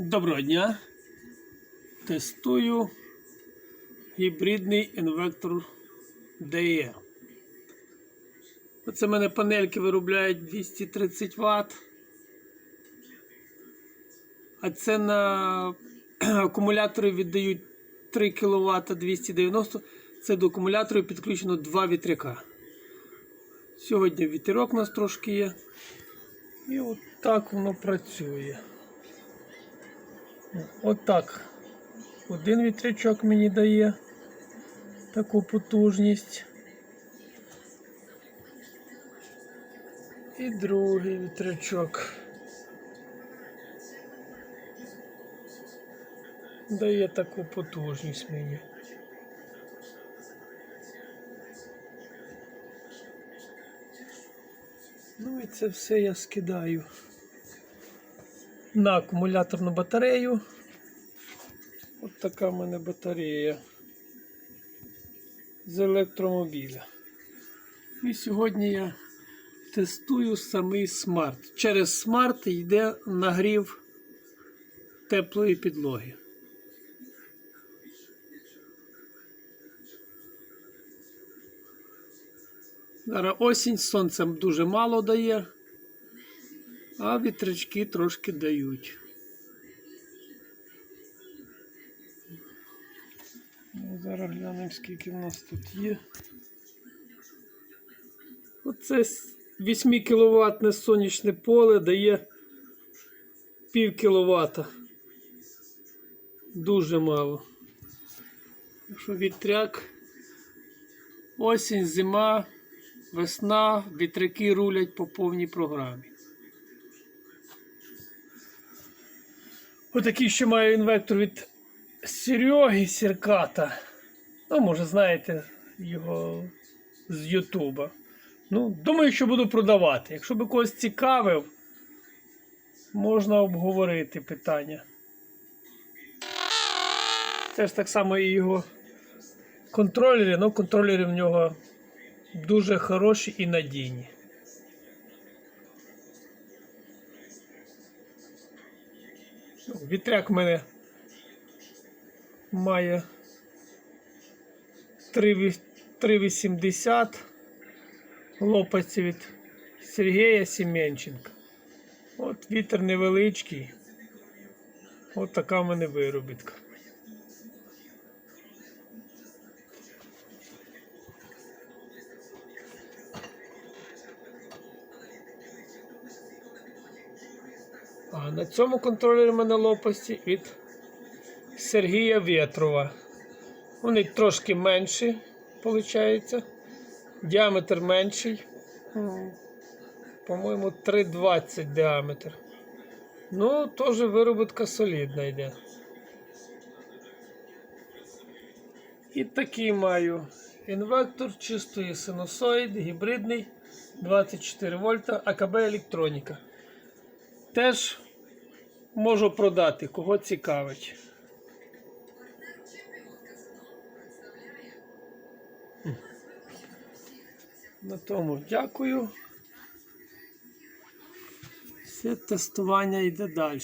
Доброго дня. Тестую гібридний інвектор DE. Оце в мене панельки виробляють 230 Вт. А це на акумулятори віддають 3 кВт 290. Це до акумуляторів підключено 2 вітряка. Сьогодні вітерок у нас трошки є. І от так воно працює. Отак. Один вітрячок мені дає таку потужність. І другий вітрячок. Дає таку потужність мені. Ну і це все я скидаю на акумуляторну батарею. От така в мене батарея з електромобіля. І сьогодні я тестую самий смарт. Через смарт йде нагрів теплої підлоги. Зараз осінь, сонце дуже мало дає, а вітрячки трошки дають. Ну, Зараз глянемо, скільки в нас тут є. Оце 8 кВт сонячне поле дає пів кВт. Дуже мало. Якщо вітряк, осінь, зима, весна, вітряки рулять по повній програмі. Отакий ще маю інвектор від Сереги Сірката. Ну, може, знаєте його з Ютуба. Ну, думаю, що буду продавати. Якщо би когось цікавив, можна обговорити питання. Це ж так само і його контролери, але контролери в нього дуже хороші і надійні. Вітряк в мене має 3,80 лопаці від Сергія Сіменченка. От вітер невеличкий. От така в мене виробітка. А на цьому контролері в мене лопасті від Сергія Вєтрова. Вони трошки менші, виходить. Діаметр менший. По-моєму, 3,20 діаметр. Ну, теж виробітка солідна йде. І такий маю інвектор чистої синусоїд, гібридний 24 вольта, АКБ електроніка. Теж можу продати, кого цікавить. На тому дякую. Все тестування йде далі.